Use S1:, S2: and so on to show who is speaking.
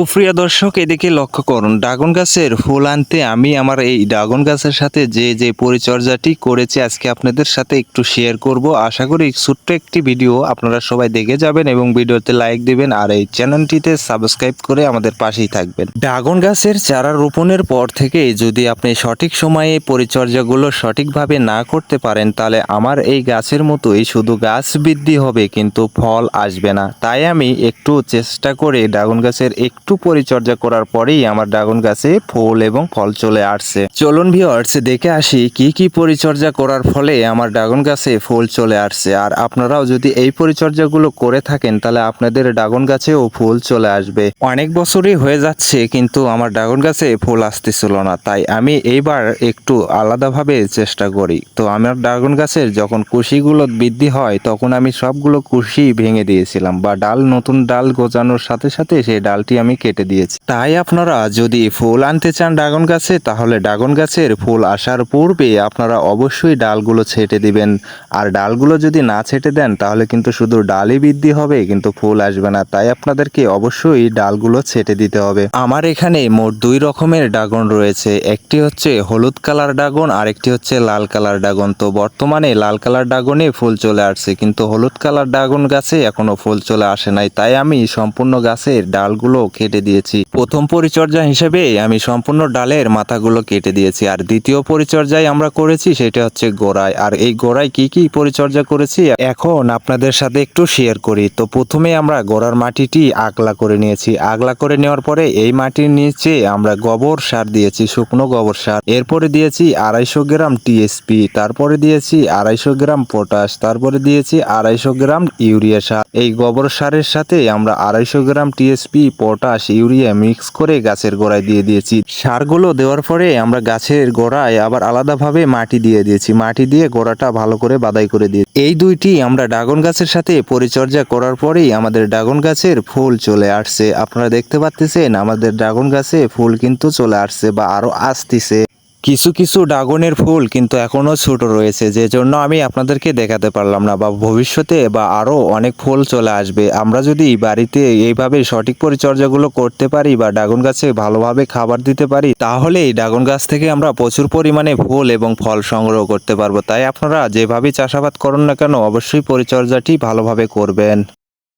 S1: সুপ্রিয় দর্শক, এদিকে লক্ষ্য করুন, ড্রাগন গাছের ফুল আনতে আমি আমার এই ড্রাগন গাছের সাথে যে যে পরিচর্যাটি করেছি আজকে আপনাদের সাথে একটু শেয়ার করব। আশা করি ছোট্ট একটি ভিডিও আপনারা সবাই দেখে যাবেন এবং ভিডিওতে লাইক দিবেন আর এই চ্যানেলটিতে সাবস্ক্রাইব করে আমাদের পাশেই থাকবেন। ড্রাগন গাছের চারা রোপণের পর থেকে যদি আপনি সঠিক সময়ে পরিচর্যাগুলো সঠিকভাবে না করতে পারেন, তাহলে আমার এই গাছের মতোই শুধু গাছ বৃদ্ধি হবে, কিন্তু ফল আসবে না। তাই আমি একটু চেষ্টা করে ড্রাগন গাছের একটু পরিচর্যা করার পরেই আমার ড্রাগন গাছে ফুল এবং ফল চলে আসছে। চলুন ভিওয়ার্স দেখে আসি কি কি পরিচর্যা করার ফলে আমার ড্রাগন গাছে ফুল চলে আসছে। আর আপনারাও যদি এই পরিচর্যাগুলো করে থাকেন, তাহলে আপনাদের ড্রাগন গাছেও ফুল চলে আসবে। অনেক বছরই হয়ে যাচ্ছে, কিন্তু আমার ড্রাগন গাছে ফুল আসতেছিল না। তাই আমি এইবার একটু আলাদাভাবে চেষ্টা করি। তো আমার ড্রাগন গাছের যখন কুশিগুলো বৃদ্ধি হয়, তখন আমি সবগুলো কুশি ভেঙে দিয়েছিলাম বা ডাল, নতুন ডাল গোজানোর সাথে সাথে সেই ডালটি আমি কেটে দিয়েছি। তাই আপনারা যদি ফুল আনতে চান ড্রাগন গাছে, তাহলে ড্রাগন গাছের ফুল আসার পূর্বে আপনারা অবশ্যই ডালগুলো ছেটে দিবেন। আর ডালগুলো যদি না ছেটে দেন, তাহলে কিন্তু শুধু ডালই বৃদ্ধি হবে, কিন্তু ফুল আসবে না। তাই আপনাদেরকে অবশ্যই ডালগুলো ছেটে দিতে হবে। আমার এখানে মোট দুই রকমের ড্রাগন রয়েছে। একটি হচ্ছে হলুদ কালার ড্রাগন আর একটি হচ্ছে লাল কালার ড্রাগন। তো বর্তমানে লাল কালার ড্রাগনে ফুল চলে আসছে, কিন্তু হলুদ কালার ড্রাগন গাছে এখনও ফুল চলে আসে নাই। তাই আমি সম্পূর্ণ গাছের ডালগুলো কেটে দিয়েছি। প্রথম পরিচর্যা হিসেবে আমি সম্পূর্ণ ডালের মাথাগুলো কেটে দিয়েছি। আর দ্বিতীয় পরিচর্যায় আমরা করেছি সেটা হচ্ছে গোড়ায়। আর এই গোড়ায় কি কি পরিচর্যা করেছি? এখন আপনাদের সাথে একটু শেয়ার করি। তো প্রথমে আমরা গোড়ার মাটিটি আগলা করে নিয়েছি। আগলা করে নেওয়ার পরে এই মাটির নিচে আমরা গোবর সার দিয়েছি, শুকনো গোবর সার। এরপরে দিয়েছি আড়াইশো গ্রাম টিএসপি তারপরে দিয়েছি আড়াইশো গ্রাম পটাশ, তারপরে দিয়েছি আড়াইশো গ্রাম ইউরিয়া সার। এই গোবর সারের সাথে আমরা আড়াইশো gram TSP potash urea mix করে গাছের গোড়ায় দিয়ে দিয়েছি। সারগুলো দেওয়ার পরে আমরা গাছের গোড়ায় আবার আলাদাভাবে মাটি দিয়ে দিয়েছি। মাটি দিয়ে গোড়াটা ভালো করে বাদাই করে দিয়ে এই দুইটি আমরা ড্রাগন গাছের সাথে পরিচর্যা করার পরেই আমাদের ড্রাগন গাছের ফুল চলে আসছে। আপনারা দেখতে পাচ্ছেন আমাদের ড্রাগন গাছে ফুল কিন্তু চলে আসছে বা আরও আসতেছে। কিছু কিছু ড্রাগনের ফুল কিন্তু এখনও ছোট রয়েছে যে জন্য আমি আপনাদেরকে দেখাতে পারলাম না বা ভবিষ্যতে বা আরও অনেক ফুল চলে আসবে। আমরা যদি বাড়িতে এইভাবে সঠিক পরিচর্যাগুলো করতে পারি বা ড্রাগন গাছে ভালোভাবে খাবার দিতে পারি তাহলে এই ড্রাগন গাছ থেকে আমরা প্রচুর পরিমাণে ফুল এবং ফল সংগ্রহ করতে পারব। তাই আপনারা যেভাবে চাষাবাদ করুন না কেন, অবশ্যই পরিচর্যাটি ভালোভাবে করবেন।